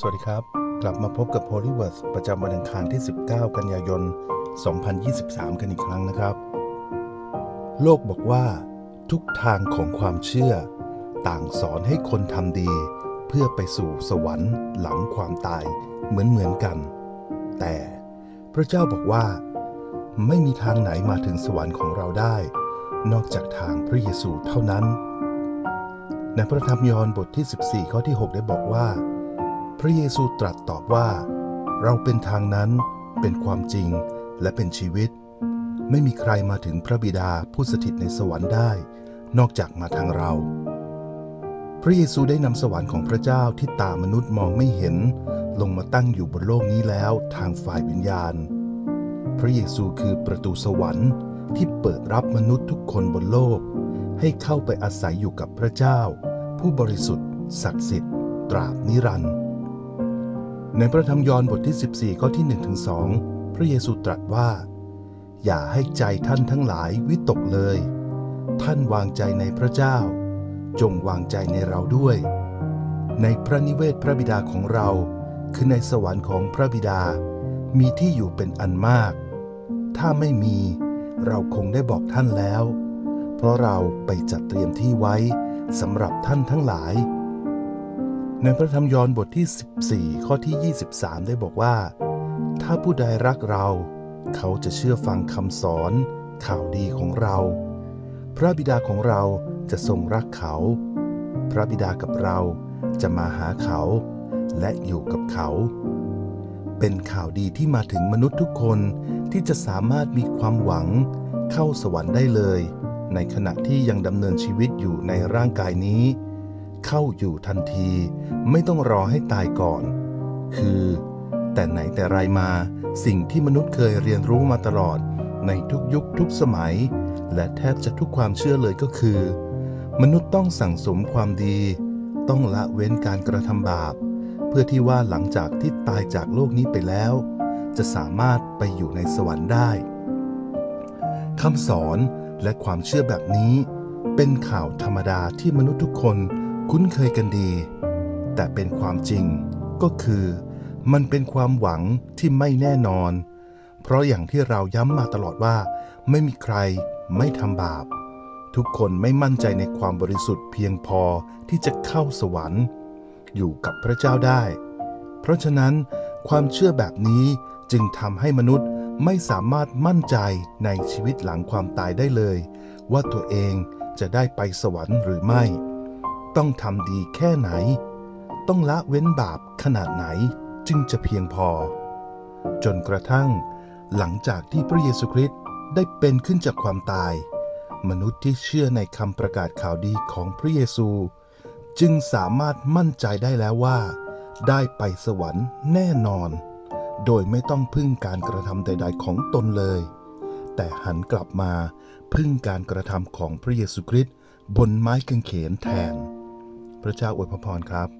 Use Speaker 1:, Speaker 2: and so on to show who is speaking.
Speaker 1: สวัสดีครับ กลับมาพบกับ p o l y w o r d ประจำวันอังคารที่ 19 กันยายน 2023 กันอีกครั้งนะครับ โลกบอกว่า ทุกทางของความเชื่อ ต่างสอนให้คนทำดี เพื่อไปสู่สวรรค์หลังความตายเหมือนเหมือนๆกัน แต่พระเจ้าบอกว่า ไม่มีทางไหนมาถึงสวรรค์ของเราได้ นอกจากทางพระเยซูเท่านั้นในพระธรรมยอห์นบทที่ 14 ข้อที่ 6 ได้บอกว่า พระเยซูตรัสตอบว่า เราเป็นทางนั้นเป็นความจริงและเป็นชีวิต ไม่มีใครมาถึงพระบิดาผู้สถิตในสวรรค์ได้ นอกจากมาทางเรา พระเยซูได้นำสวรรค์ของพระเจ้าที่ตามนุษย์มองไม่เห็น ลงมาตั้งอยู่บนโลกนี้แล้วทางฝ่ายวิญญาณ พระเยซูคือประตูสวรรค์ที่เปิดรับมนุษย์ทุกคนบนโลก ให้เข้าไปอาศัยอยู่กับพระเจ้า ผู้บริสุทธิ์ ศักดิ์สิทธิ์ ตราบนิรันดร์ ในพระธรรมยอห์นบทที่ 14 ข้อที่1ถึง2พระเยซูตรัสว่า อย่าให้ใจท่านทั้งหลายวิตกเลย ท่านวางใจในพระเจ้า จงวางใจในเราด้วย ในพระนิเวศพระบิดาของเรา คือในสวรรค์ของพระบิดา มีที่อยู่เป็นอันมาก ถ้าไม่มีเราคงได้บอกท่านแล้ว เพราะเราไปจัดเตรียมที่ไว้สำหรับท่านทั้งหลาย ในพระธรรมยอห์นบทที่ 14 ข้อที่ 23 ได้บอกว่า ถ้าผู้ใดรักเรา เขาจะเชื่อฟังคำสอน ข่าวดีของเรา พระบิดาของเราจะทรงรักเขา พระบิดากับเราจะมาหาเขา และอยู่กับเขา เป็นข่าวดีที่มาถึงมนุษย์ทุกคนที่จะสามารถมีความหวัง เข้าสวรรค์ได้เลย ในขณะที่ยังดำเนินชีวิตอยู่ในร่างกายนี้ เข้าอยู่ทันทีไม่ต้องรอให้ตายก่อน คือ แต่ไหนแต่ไรมาสิ่งที่มนุษย์เคยเรียนรู้มาตลอด ในทุกยุคทุกสมัย และแทบจะทุกความเชื่อเลยก็คือ มนุษย์ต้องสั่งสมความดี ต้องละเว้นการกระทำบาป เพื่อที่ว่าหลังจากที่ตายจากโลกนี้ไปแล้ว จะสามารถไปอยู่ในสวรรค์ได้คำสอนและความเชื่อแบบนี้เป็นข่าวธรรมดาที่มนุษย์ทุกคน คุ้นเคยกันดี แต่เป็นความจริงก็คือ มันเป็นความหวังที่ไม่แน่นอน เพราะอย่างที่เราย้ำมาตลอดว่า ไม่มีใครไม่ทำบาป ทุกคนไม่มั่นใจในความบริสุทธิ์เพียงพอที่จะเข้าสวรรค์ อยู่กับพระเจ้าได้ เพราะฉะนั้น ความเชื่อแบบนี้จึงทำให้มนุษย์ไม่สามารถมั่นใจในชีวิตหลังความตายได้เลย ว่าตัวเองจะได้ไปสวรรค์หรือไม่ ต้องทำดีแค่ไหน ต้องละเว้นบาปขนาดไหนจึงจะเพียงพอ จนกระทั่ง หลังจากที่พระเยซูคริสต์ได้เป็นขึ้นจากความตาย มนุษย์ที่เชื่อในคำประกาศข่าวดีของพระเยซู จึงสามารถมั่นใจได้แล้วว่า ได้ไปสวรรค์แน่นอน โดยไม่ต้องพึ่งการกระทำใด ๆ ของตนเลย แต่หันกลับมาพึ่งการกระทำของพระเยซูคริสต์บนไม้กางเขนแทน พระเจ้าอวยพรครับ